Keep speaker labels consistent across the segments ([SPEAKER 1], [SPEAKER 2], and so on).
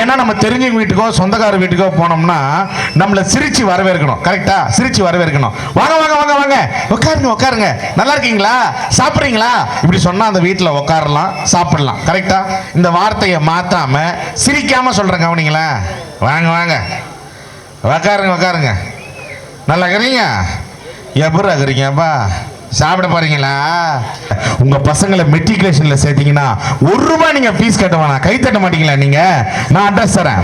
[SPEAKER 1] ஏன்னா நம்ம தெரிஞ்சவங்க வீட்டுக்கோ சொந்தக்கார வீட்டுக்கோ போனோம்னா நம்மளை சிரிச்சு வரவேற்கணும். கரெக்டா சிரிச்சு வரவேற்கணும். வாங்க வாங்க வாங்க வாங்க. உட்காருங்க உட்காருங்க. நல்லா இருக்கீங்களா? சாப்பிட்றீங்களா? இப்படி சொன்னால் அந்த வீட்டில் உட்காரலாம் சாப்பிடலாம். கரெக்டா இந்த வார்த்தையை மாற்றாம சிரிக்காம சொல்கிறேன் கவனிங்களா? வாங்க வாங்க. உட்காருங்க உட்காருங்க. நல்லா இருக்கிறீங்க? எப்படி இருக்கிறீங்கப்பா சாப்பிட போறீங்களா? உங்க பசங்களை மெட்ரிகுலேஷன்ல சேர்த்தீங்கன்னா ஒரு ரூபாய் நீங்க ஃபீஸ் கட்ட வேணாம். கை தட்ட மாட்டீங்களா நீங்க? நான் அட்ரஸ் தரேன்.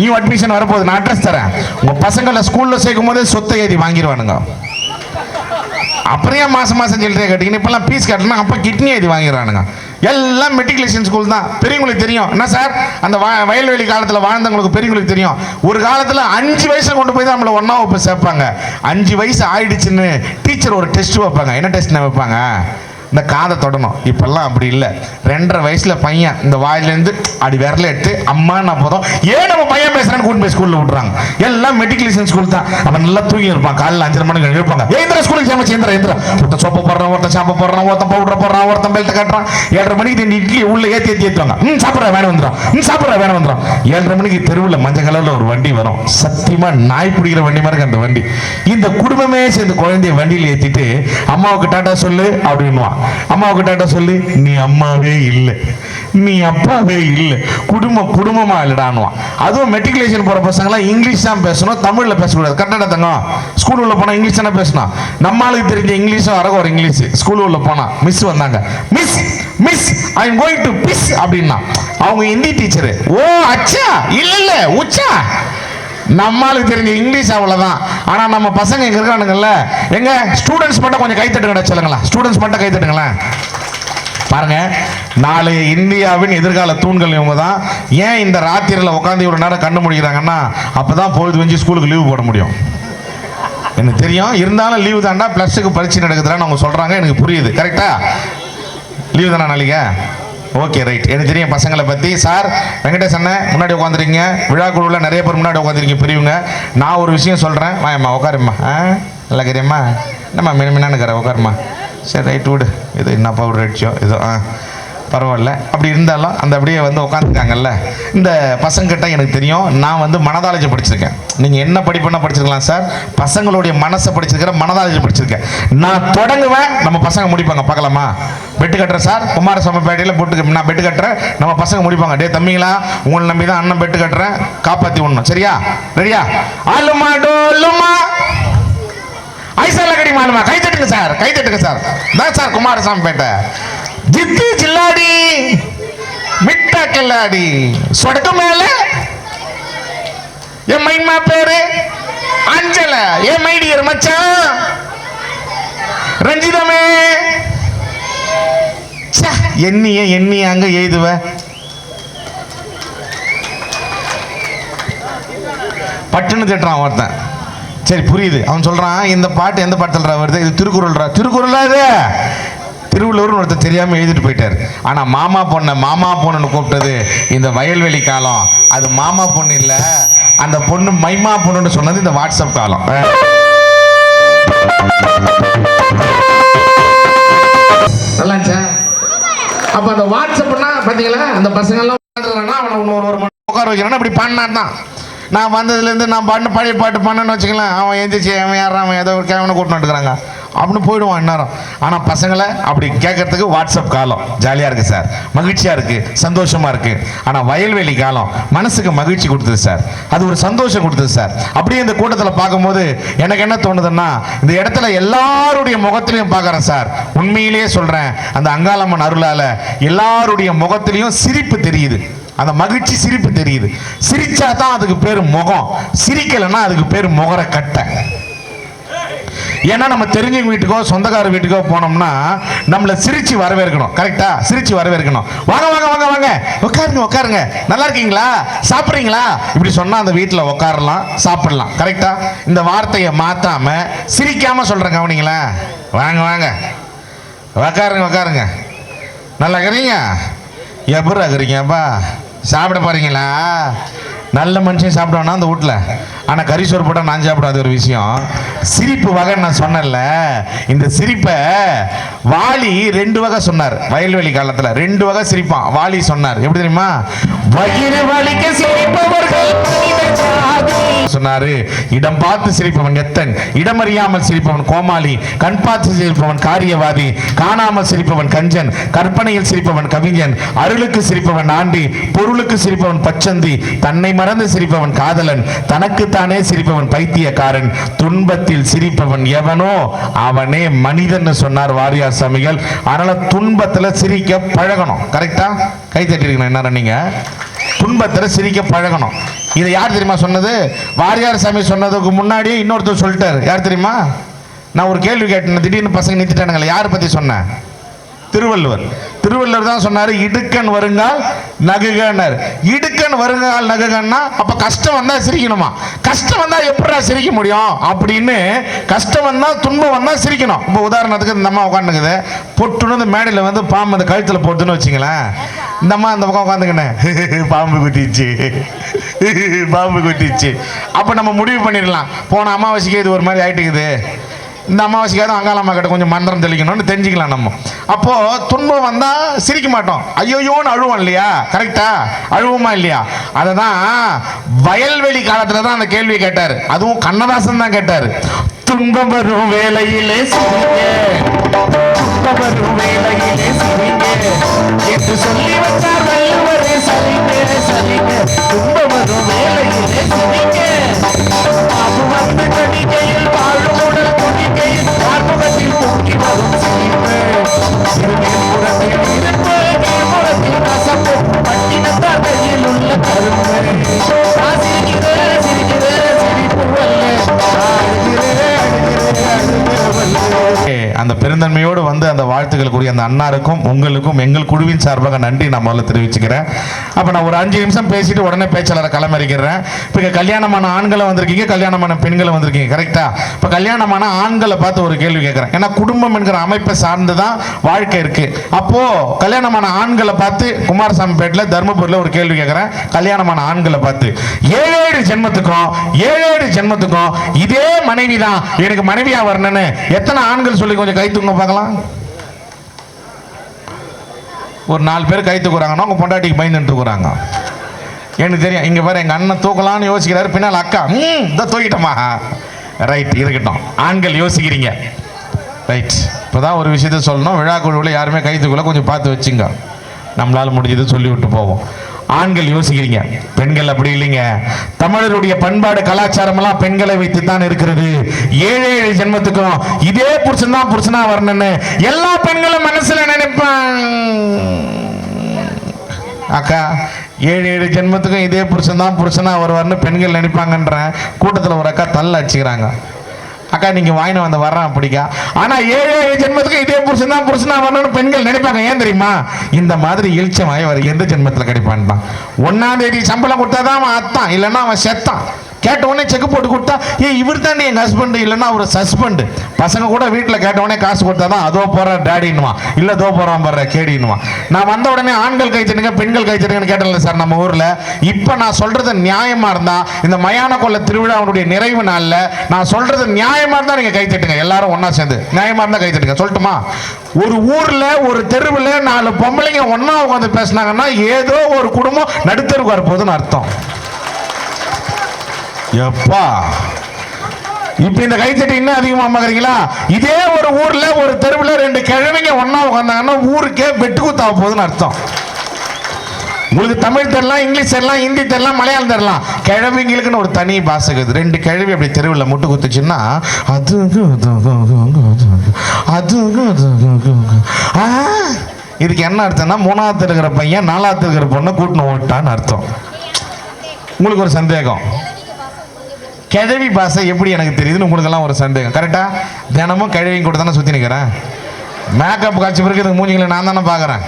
[SPEAKER 1] நியூ அட்மிஷன் வரப்போகுது நான் அட்ரஸ் தரேன். உங்க பசங்களை ஸ்கூல்ல சேர்க்கும் போதே சொத்தை ஏதி வாங்கிடுவானுங்க. அப்புறம் ஏன் மாசம் மாசம் சில்லறையை கட்டிங்கன்னு இப்பெல்லாம் ஃபீஸ் கட்டணும் அப்போ கிட்னி எழுதி வாங்கிடுறானுங்க. எல்லாம் மெட்ரிகுலேஷன் ஸ்கூல் தான். பெரியவங்களுக்கு தெரியும். என்ன சார் அந்த வயல்வெளி காலத்தில் வாழ்ந்தவங்களுக்கு பெரியவங்களுக்கு தெரியும். ஒரு காலத்தில் அஞ்சு வயசில் கொண்டு போய் தான் நம்மளை ஒன்றா வகுப்பு சேர்ப்பாங்க. அஞ்சு வயசு ஆயிடுச்சுன்னு டீச்சர் ஒரு டெஸ்ட் வைப்பாங்க. என்ன டெஸ்ட் வைப்பாங்க? இந்த காதை தொடணும். இப்பெல்லாம் அப்படி இல்லை. ரெண்டரை வயசுல பையன் இந்த வாயிலேருந்து அப்படி விரல எடுத்து அம்மா நான் போதும். ஏன் நம்ம பையன் பேசுறான்னு கூட்டு போய் ஸ்கூல்ல விட்றாங்க எல்லாம் மெட்ரிகுலேஷன் ஸ்கூல் தான். அவன் நல்லா தூங்கி இருப்பான். காலையில் அஞ்சரை மணிக்கு எழுப்பாங்க ஏந்திர ஸ்கூலுக்கு சேமிச்சு ஏந்திர ஏந்திர ஒருத்தன் சோப்பு போடுறான் ஒருத்தன் ஷாம்பு போடுறான் ஒருத்தன் பவுடர் போடுறான் ஒருத்தன் பெல்ட் கட்டுறான். ஏழரை மணிக்கு இந்த இட்லி உள்ள ஏற்றி ஏற்றி ஏற்றுவாங்க ம் சாப்பிட்ற வேணும் வந்துடும் ம் சாப்பிட்ற வேணும் வந்துடும் ஏழரை மணிக்கு தெருவில் மஞ்சள் கலரில் ஒரு வண்டி வரும். சத்தியமா நாய் பிடிக்கிற வண்டி மாதிரி அந்த வண்டி. இந்த குடும்பமே சேர்ந்து குழந்தைய வண்டியில் ஏற்றிட்டு அம்மாவுக்கு டாட்டா சொல்லு அப்படின்னுவான். அம்மாவுக்கு டாட்டா சொல்லு நீ அம்மாவே இல்லை. நீ அப்பாவே இல்லை. குடும்பம் குடும்பமா இல்லடான்னுவான். அதுவும் மெட்ரிகுலேஷன் போற பசங்களாம் இங்கிலீஷ் தான் பேசணும் தமிழ்ல பேசக்கூடாது. கரெக்டாக தங்கம். ஸ்கூல் உள்ள போனா இங்கிலீஷ் தானே பேசணும் நம்மளுக்கு தெரிஞ்ச இங்கிலீஷும் அரக ஒரு இங்கிலீஷ். ஸ்கூல் உள்ள போனா மிஸ் வந்தாங்க. Miss miss I am going to piss அப்படின்னா அவங்க ஹிந்தி டீச்சரு ஓ அச்சா இல்ல இல்ல உச்சா? நம்மளுக்கு தெரிஞ்ச இங்கிலீஷ் அவ்வளோதான் ஆனால் நம்ம பசங்க இங்கே இருக்கானுங்கல்ல எங்கே? ஸ்டூடெண்ட்ஸ் மட்டும் கொஞ்சம் கைத்தட்டுங்கடா சொல்லுங்களேன். ஸ்டூடெண்ட்ஸ் மட்டும் கைத்தட்டுங்களேன். பாருங்க நாளைய இந்தியாவின் எதிர்கால தூண்கள் இவங்க தான் ஏன் இந்த ராத்திரியில் உட்காந்து இவ்வளோ நேரம் கண்டு முடிக்கிறாங்கன்னா அப்போ தான் பொழுது வெஞ்சு ஸ்கூலுக்கு லீவு போட முடியும். எனக்கு தெரியும். இருந்தாலும் லீவு தாண்டா ப்ளஸ்ஸுக்கு பரீட்சை நடக்குதுன்னு அவங்க சொல்கிறாங்க எனக்கு புரியுது. கரெக்டா லீவு தானே நாளைக்கு? ஓகே ரைட் எனக்கு தெரியும் பசங்களை பற்றி சார் வெங்கடேஷ் அண்ணன் முன்னாடி உட்காந்துருக்கீங்க விழா குழுவில் நிறைய பேர் முன்னாடி உட்காந்துருக்கீங்க பெரியவங்க நான் ஒரு விஷயம் சொல்கிறேன் வாயம்மா உட்காரும்மா. ஆ? நல்லா கரியம்மா என்னம்மா மினமினான்னு கரை உட்காருமா சரி ரைட் விடு. இது என்ன பவுடர் அடிச்சோ? இதோ ஆ. பரவாயில்ல. அப்படி இருந்தாலும் அந்த அப்படியே வந்து உட்காந்துருக்காங்கல்ல இந்த பசங்கிட்ட எனக்கு தெரியும் நான் வந்து மனதாலஜி படிச்சிருக்கேன். நீங்கள் என்ன படிப்புன்னா படிச்சிருக்கலாம் சார். பசங்களுடைய மனசை படிச்சிருக்கிறேன் மனதாலஜி படிச்சிருக்கேன். நான் தொடங்குவேன் நம்ம பசங்க முடிப்பாங்க. பார்க்கலாமா? பெட்டு கட்டுறேன் சார். குமாரசாமி பேட்டையில் போட்டு நான் பெட்டு கட்டுறேன். நம்ம பசங்க முடிப்பாங்க. டே தம்பிங்களா உங்களை நம்பி தான் அண்ணன் பெட்டு கட்டுறேன். காப்பாற்றி விடணும். சரியா? ரெடியா? ஆளுமா டோலுமா ஐசால கடி மாலுமா கை தட்டுங்க சார். கை தட்டுங்க சார். தான் சார் குமாரசாமி பேட்டை. ஜித்து சில்லாடி மிட்டா கில்லாடி. சொடக்கு மேல என் மைமா பேரு அஞ்சல என் மைடியர் மச்சான். ரஞ்சிதமே. ச்சே, எண்ணிய எண்ணிய அங்க எழுதுவ. பட்டுன்னு திட்டுறான் ஒருத்தன். சரி புரியுது. அவன் சொல்றான் இந்த பாட்டு எந்த பாட்டு வருது? இது திருக்குறள்ரா. திருக்குறளா இது? திருவள்ளுவர்னு ஒருத்தர் தெரியாமல் எழுதிட்டு போயிட்டார். ஆனால் மாமா பொண்ணை மாமா பொண்ணுன்னு கூப்பிட்டது இந்த வயல்வெளி காலம். அது மாமா பொண்ணு இல்லை அந்த பொண்ணு மைமா பொண்ணுன்னு சொன்னது இந்த வாட்ஸ்அப் காலம். நல்லா அப்போ அப்ப அந்த வாட்ஸ்அப்னா பாத்தீங்களா அந்த பசங்க எல்லாம் அவனை இன்னொரு ஒரு மணி உட்கார வைக்கிறான் அப்படி பண்ணான் தான். நான் வந்ததுலேருந்து நான் பாட்டு பழைய பாட்டு பண்ணேன்னு வச்சுக்கலாம் அவன் எந்திரிச்சு அவன் யார் அவன் ஏதோ ஒரு கேவனை கூட்டிட்டு இருக்கிறாங்க அப்படின்னு போயிடுவான் இந்நேரம். ஆனால் பசங்களை அப்படி கேட்கறதுக்கு வாட்ஸ்அப் காலம். ஜாலியாக இருக்குது சார் மகிழ்ச்சியாக இருக்குது சந்தோஷமாக இருக்குது ஆனால் வயல்வெளி காலம். மனசுக்கு மகிழ்ச்சி கொடுத்தது சார் அது ஒரு சந்தோஷம் கொடுத்தது சார் அப்படியே இந்த கூட்டத்தில் பார்க்கும்போது எனக்கு என்ன தோணுதுன்னா இந்த இடத்துல எல்லாருடைய முகத்திலையும் பார்க்குறேன் சார் உண்மையிலேயே சொல்கிறேன் அந்த அங்காளம்மன் அருளால் எல்லாருடைய முகத்திலையும் சிரிப்பு தெரியுது. அந்த மகிழ்ச்சி சிரிப்பு தெரியுது. சிரிச்சா தான் அதுக்கு பேர் முகம். சிரிக்கலைன்னா அதுக்கு பேர் முகர கட்டை. ஏன்னா நம்ம தெரிஞ்சவங்க வீட்டுக்கோ சொந்தக்கார வீட்டுக்கோ போனோம்னா நம்மளை சிரிச்சு வரவேற்கணும். கரெக்டா சிரிச்சு வரவேற்கணும். வாங்க வாங்க வாங்க வாங்க. உட்காருங்க உட்காருங்க. நல்லா இருக்கீங்களா? சாப்பிட்றீங்களா? இப்படி சொன்னால் அந்த வீட்டில் உட்காரலாம் சாப்பிடலாம். கரெக்டா இந்த வார்த்தையை மாற்றாம சிரிக்காம சொல்கிறேன் கவனிங்களா? வாங்க வாங்க. உட்காருங்க உட்காருங்க. நல்லா இருக்கிறீங்க எப்படி இருக்கிறீங்கப்பா சாப்பிட போறீங்களா? நல்ல மனுஷன் சாப்பிடுவானா அந்த வீட்டில் ஆனால் கறி சோறு போட்டால் நான் சாப்பிடாத ஒரு விஷயம். சிரிப்பு வகை நான் சொன்னேன்ல இந்த சிரிப்பை வாலி ரெண்டு வகை சொன்னார் வயல்வெளி காலத்தில். ரெண்டு வகை சிரிப்பான் வாலி சொன்னார். எப்படி தெரியுமா? வயிறு வலிக்க சிரிப்பவர்கள் சொன்னாரு. இடம் பார்த்து சிரிப்பவன் எத்தன் இடமறியாமல் சிரிப்பவன் கோமாளி கண் பார்த்து சிரிப்பவன் காரியவாதி காணாமல் சிரிப்பவன் கஞ்சன் கற்பனையில் சிரிப்பவன் கவிஞன் அருளுக்கு சிரிப்பவன் ஆண்டி பொருளுக்கு சிரிப்பவன் பச்சந்தி தன்னை மறந்து சிரிப்பவன் காதலன் தனக்குத்தானே சிரிப்பவன் பைத்தியக்காரன் துன்பத்தில் சிரிப்பவன் எவனோ அவனே மனிதன் சொன்னார் வாரியார் சாமிகள் அதனால துன்பத்துல சிரிக்க பழகணும். கரெக்டா கை தட்டிருக்கணும் என்ன நீங்க துன்பத்தில் சிரிக்க பழகணும். இதை யார் தெரியுமா சொன்னது? வாரியார் சாமி சொன்னதுக்கு முன்னாடி இன்னொருத்தர் சொல்லிட்டார். யார் தெரியுமா? நான் ஒரு கேள்வி கேட்டேன். திடீர்னு பசங்க நிறுத்திட்டானுங்களே. யாரை பற்றி சொன்னேன் திருவள்ளுவர். திருவள்ளுவர் தான் சொன்னார் இடுக்கன் வருங்கால் நகுகன்னார் இடுக்கன் வருங்கால் நகுகன்னா அப்போ கஷ்டம் வந்தால் சிரிக்கணுமா? கஷ்டம் வந்தால் எப்படா சிரிக்க முடியும்? அப்படின்னு கஷ்டம் வந்தால் துன்பம் வந்தால் சிரிக்கணும். இப்போ உதாரணத்துக்கு இந்த அம்மா உட்காந்துக்குது பொட்டுன்னு இந்த மேடையில் வந்து பாம்பு அந்த கழுத்தில் போட்டுன்னு வச்சிங்களேன். இந்த அம்மா அந்த பக்கம் உட்காந்துக்கினேன் பாம்பு குத்திச்சு பாம்பு குத்திச்சு அப்போ நம்ம முடிவு பண்ணிடலாம். போன அமாவாசைக்கு இது ஒரு மாதிரி ஆகிட்டுக்குது இந்த அமாவாசைக்காக அங்காளம்மா கிட்ட கொஞ்சம் மந்திரம் தெளிக்கணும்னு தெரிஞ்சுக்கலாம் நம்ம. அப்போ துன்பம் வந்தா சிரிக்க மாட்டோம். ஐயோயோன்னு அழுவோம் இல்லையா? கரெக்டா அழுவோமா இல்லையா? அதை தான் வயல்வெளி காலத்துல தான் அந்த கேள்வி கேட்டார். அதுவும் கண்ணதாசன் தான் கேட்டார். துன்பம் வரும் வேலையிலே சிரிங்க. துன்பம் வரும் வேலையிலே சிரிங்க. என்று சொல்லி வச்சார் வள்ளுவரே சரிங்க சரிங்க துன்பம் வரும் வேலையிலே சிரிங்க. இருக்கக்கூடிய அந்த அண்ணாருக்கும் உங்களுக்கும் எங்கள் குழுவின் சார்பாக நன்றி நான் முதல்ல தெரிவிச்சுக்கிறேன். அப்போ நான் ஒரு அஞ்சு நிமிஷம் பேசிட்டு உடனே பேச்சாளரை களமறிக்கிறேன் இப்போ இங்கே கல்யாணமான ஆண்களை வந்திருக்கீங்க கல்யாணமான பெண்களை வந்திருக்கீங்க கரெக்டா இப்போ கல்யாணமான ஆண்களை பார்த்து ஒரு கேள்வி கேட்குறேன். ஏன்னா குடும்பம் என்கிற அமைப்பை சார்ந்து தான் வாழ்க்கை இருக்கு. அப்போ கல்யாணமான ஆண்களை பார்த்து குமாரசாமி பேட்டில் தர்மபுரியில் ஒரு கேள்வி கேட்குறேன். கல்யாணமான ஆண்களை பார்த்து ஏழேழு ஜென்மத்துக்கும் ஏழேழு ஜென்மத்துக்கும் இதே மனைவி தான் எனக்கு மனைவியா வரணும்னு எத்தனை ஆண்கள் சொல்லி கொஞ்சம் கை தூங்க பார்க்கலாம்? ஒரு நாலு பேர் கை தூக்குறாங்கன்னா உங்கள் பொண்டாட்டிக்கு பயந்துட்டுருக்குறாங்க எனக்கு தெரியும் இங்கே பாரு எங்கள் அண்ணன் தூக்கலாம்னு யோசிக்கிறாரு பின்னால் அக்கா ம் இதை தூக்கிட்டோமா? ரைட் இருக்கட்டும். ஆண்கள் யோசிக்கிறீங்க. ரைட் இப்போ தான் ஒரு விஷயத்த சொல்லணும். விழா குழுவில் யாருமே கை தூக்கல கொஞ்சம் பார்த்து வச்சுங்க. நம்மளால் முடிஞ்சது சொல்லி விட்டு போவோம். ஆண்கள் யோசிக்கிறீங்க பெண்கள் அப்படி இல்லைங்க. தமிழருடைய பண்பாடு கலாச்சாரம் எல்லாம் பெண்களை வைத்து தான் இருக்கிறது. ஏழு ஏழு ஜென்மத்துக்கும் இதே புருஷன் தான் புருஷனா வரணும்னு எல்லா பெண்களும் மனசுல நினைப்பாங்க. அக்கா ஏழு ஏழு ஜென்மத்துக்கும் இதே புருஷன் தான் புருஷனா வருவார்னு பெண்கள் நினைப்பாங்கன்ற கூட்டத்தில் ஒரு அக்கா தள்ள அடிச்சுக்கிறாங்க. அக்கா நீங்க வாங்கின வந்து வர்றான் பிடிக்கா ஆனா ஏழு ஏழு ஜென்மத்துக்கு இதே புருஷன் தான் புருஷனா வரணும்னு பெண்கள் நினைப்பாங்க. ஏன் தெரியுமா? இந்த மாதிரி இழிச்சமாய் அவர் எந்த ஜென்மத்தில் கிடைப்பான் தான் ஒன்னாம் தேதி சம்பளம் கொடுத்தாதான் அவன் அத்தான் இல்லைன்னா அவன் செத்தான் கேட்ட உடனே செக் போட்டு கொடுத்தா ஏ இவர் தானே என் ஹஸ்பண்டு இல்லைன்னா அவர் சஸ்பெண்டு பசங்க கூட வீட்டில் கேட்ட உடனே காசு கொடுத்தா தான் அதோ போற டேடின்னுவான் இல்லை தோ போகிறான் பாரு கேடின்னுவான். நான் வந்த உடனே ஆண்கள் கை பெண்கள் கை தட்டுங்கன்னு கேட்டல சார் நம்ம ஊரில். இப்போ நான் சொல்கிறது நியாயமாக இருந்தால் இந்த மயான கொள்ள திருவிழாவுடைய நிறைவு நாளில் நான் சொல்கிறது நியாயமாக இருந்தால் நீங்கள் கைத்தட்டுங்க எல்லாரும் ஒன்றா சேர்ந்து. நியாயமாக இருந்தால் கைத்தட்டுங்க சொல்லட்டுமா? ஒரு ஊரில் ஒரு தெருவில் நாலு பொம்பளைங்க ஒன்றா உட்காந்து பேசுனாங்கன்னா ஏதோ ஒரு குடும்பம் நடுத்தருக்கு வரப்போகுதுன்னு அர்த்தம். எப்பா இப்ப இந்த கைத்தட்டி இன்னும் அதிகமா பார்க்குறீங்களா இதே ஒரு ஊர்ல ஒரு தெருவில் ரெண்டு கிழமைங்க ஒன்னா உட்காந்தாங்கன்னா ஊருக்கே வெட்டு குத்தாக போகுதுன்னு அர்த்தம் உங்களுக்கு தமிழ் தெரியலாம் இங்கிலீஷ் தெரியலாம் ஹிந்தி தெரியலாம் மலையாளம் தெரியலாம் கிழவிங்களுக்குன்னு ஒரு தனி பாசை இருக்குது ரெண்டு கிழவி அப்படி தெருவில் முட்டு குத்துச்சுன்னா அது அது ஆ, இதுக்கு என்ன அர்த்தம்னா மூணாவது இருக்கிற பையன் நாலாவது இருக்கிற பொண்ணை கூட்டின்னு ஓட்டான்னு அர்த்தம் உங்களுக்கு ஒரு சந்தேகம் கிழவி பாசை எப்படி எனக்கு தெரியுதுன்னு உங்களுக்கெல்லாம் ஒரு சந்தேகம். கரெக்டா தினமும் கிழவியும் கூட தானே சுற்றி நிற்கிறேன் மேக்கப் காட்சி பிறகு இதுக்கு மூஞ்சிங்களை நான் தானே பார்க்குறேன்.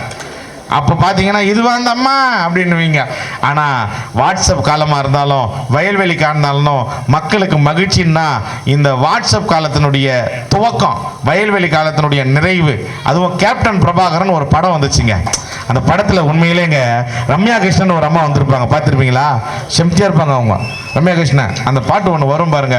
[SPEAKER 1] அப்போ பார்த்தீங்கன்னா இதுவா அந்த அம்மா அப்படின்னுவீங்க. ஆனால் வாட்ஸ்அப் காலமாக இருந்தாலும் வயல்வெளி காணாலும் மக்களுக்கு மகிழ்ச்சின்னா இந்த வாட்ஸ்அப் காலத்தினுடைய துவக்கம் வயல்வெளி காலத்தினுடைய நிறைவு அதுவும் கேப்டன் பிரபாகரன் ஒரு படம் வந்துச்சுங்க. அந்த படத்தில் உண்மையிலேங்க ரம்யா கிருஷ்ணன் ஒரு அம்மா வந்திருப்பாங்க. பார்த்துருப்பீங்களா? செம்தியாக இருப்பாங்க அவங்க. ரம்யா கிருஷ்ணன் அந்த பாட்டு ஒன்று வரும் பாருங்க.